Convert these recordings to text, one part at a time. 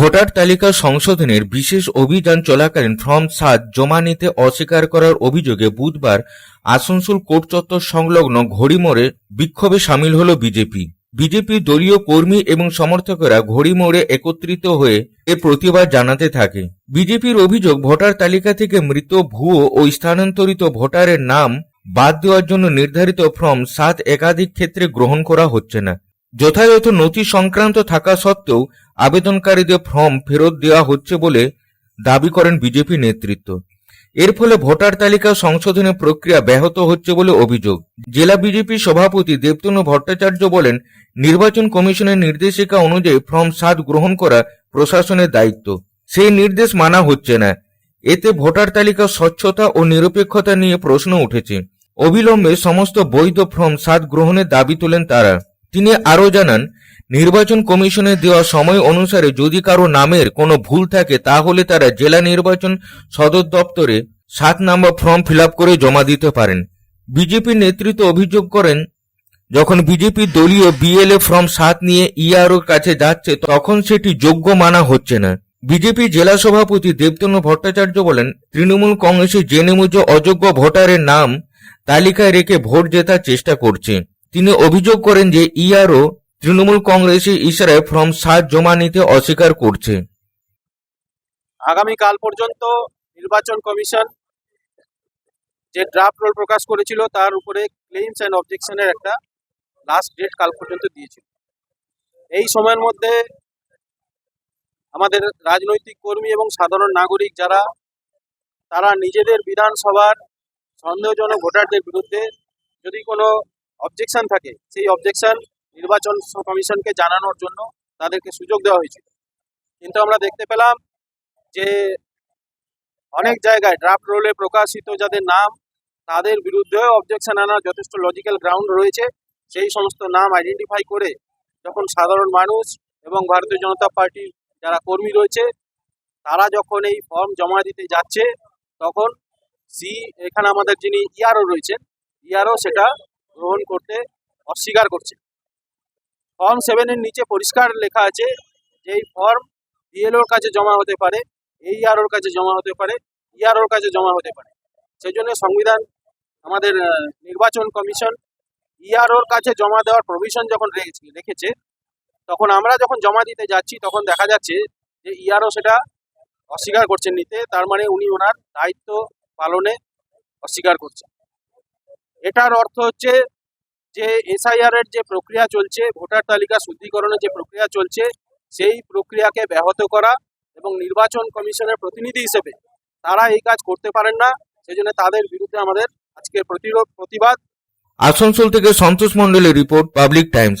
Voter তালিকা সংশোধনের বিশেষ অভিযান চলাকালীন ফর্ম সাত জমা নিতে অস্বীকার করার অভিযোগে বুধবার আসানসোল কোর্ট চত্বর সংলগ্ন ঘড়িমোড়ে বিক্ষোভে সামিল হল বিজেপি। বিজেপি দলীয় কর্মী এবং সমর্থকেরা ঘড়িমোড়ে একত্রিত হয়ে এর প্রতিবাদ জানাতে থাকে। বিজেপির অভিযোগ, ভোটার তালিকা থেকে মৃত ভুয়ো ও স্থানান্তরিত ভোটারের নাম বাদ দেওয়ার জন্য নির্ধারিত ফর্ম সাত একাধিক ক্ষেত্রে গ্রহণ করা হচ্ছে না। যথাযথ নথি সংক্রান্ত থাকা সত্ত্বেও আবেদনকারীদের ফর্ম ফেরত দেওয়া হচ্ছে বলে দাবি করেন বিজেপি নেতৃত্ব। এর ফলে ভোটার তালিকা সংশোধনের প্রক্রিয়া ব্যাহত হচ্ছে বলে অভিযোগ। জেলা বিজেপি সভাপতি দেবতনু ভট্টাচার্য বলেন, নির্বাচন কমিশনের নির্দেশিকা অনুযায়ী ফর্ম সাত গ্রহণ করা প্রশাসনের দায়িত্ব। সেই নির্দেশ মানা হচ্ছে না। এতে ভোটার তালিকা স্বচ্ছতা ও নিরপেক্ষতা নিয়ে প্রশ্ন উঠেছে। অবিলম্বে সমস্ত বৈধ ফর্ম সাত গ্রহণের দাবি তোলেন তারা। তিনি আরও জানান, নির্বাচন কমিশনের দেওয়া সময় অনুসারে যদি কারও নামের কোনো ভুল থাকে, তাহলে তারা জেলা নির্বাচন সদর দপ্তরে সাত নম্বর ফর্ম ফিল করে জমা দিতে পারেন। বিজেপির নেতৃত্ব অভিযোগ করেন, যখন বিজেপি দলীয় বিএলএ ফর্ম সাত নিয়ে ইআরওর কাছে যাচ্ছে, তখন সেটি যোগ্য মানা হচ্ছে না। বিজেপি জেলা সভাপতি দেবতনু ভট্টাচার্য বলেন, তৃণমূল কংগ্রেসের জেনেমুজ অযোগ্য ভোটারের নাম তালিকায় রেখে ভোট জেতার চেষ্টা করছে। তিনি অভিযোগ করেন যে ইআরও তৃণমূল কংগ্রেসের ইশারায় ফর্ম সাত জমা নিতে অস্বীকার করছে। আগামীকাল পর্যন্ত নির্বাচন কমিশন যে ড্রাফট রোল প্রকাশ করেছিল, তার উপরে ক্লেইমস অ্যান্ড অবজেকশনের একটা লাস্ট ডেট কাল পর্যন্ত দিয়েছিল। এই সময়ের মধ্যে আমাদের রাজনৈতিক কর্মী এবং সাধারণ নাগরিক যারা, তারা নিজেদের বিধানসভার সন্দেহজনক ভোটারদের বিরুদ্ধে যদি কোনো অবজেকশন থাকে। সেই অবজেকশন নির্বাচন কমিশনকে জানানোর জন্য তাদেরকে সুযোগ দেওয়া হয়েছিল। কিন্তু আমরা দেখতে পেলাম যে অনেক জায়গায় ড্রাফট রোলে প্রকাশিত যাদের নাম, তাদের বিরুদ্ধেও অবজেকশন আনার যথেষ্ট লজিক্যাল গ্রাউন্ড রয়েছে। সেই সমস্ত নাম আইডেন্টিফাই করে যখন সাধারণ মানুষ এবং ভারতীয় জনতা পার্টির যারা কর্মী রয়েছে, তারা যখন এই ফর্ম জমা দিতে যাচ্ছে, তখন সি এখানে আমাদের যিনি ইয়ারও রয়েছেন ইয়ারও সেটা গ্রহণ করতে অস্বীকার করছে। ফর্ম সেভেনের নিচে পরিষ্কার লেখা আছে যে এই ফর্ম বিএলওর কাছে জমা হতে পারে এইআরওর কাছে জমা হতে পারে ইআরওর কাছে জমা হতে পারে। সেই জন্য সংবিধান, আমাদের নির্বাচন কমিশন ইআরওর কাছে জমা দেওয়ার প্রভিশন যখন রেখেছে রেখেছে, তখন আমরা যখন জমা দিতে যাচ্ছি, তখন দেখা যাচ্ছে যে ইআরও সেটা অস্বীকার করছেন নিতে, তার মানে উনি ওনার দায়িত্ব পালনে অস্বীকার করছেন। এটার অর্থ হচ্ছে যে এসআইআর এর যে প্রক্রিয়া চলছে, ভোটার তালিকা শুদ্ধিকরণের যে প্রক্রিয়া চলছে, সেই প্রক্রিয়াকে ব্যাহত করা এবং নির্বাচন কমিশনের প্রতিনিধি হিসেবে তারা এই কাজ করতে পারেন না। সেই জন্য তাদের বিরুদ্ধে আমাদের আজকে প্রতিরোধ, প্রতিবাদ। আসানসোল থেকে সন্তোষ মন্ডলের report, public Times.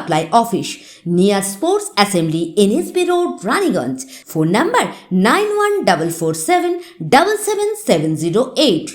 Supply Office near Sports Assembly NSB Road, Ranigans. Phone number 91447 77708.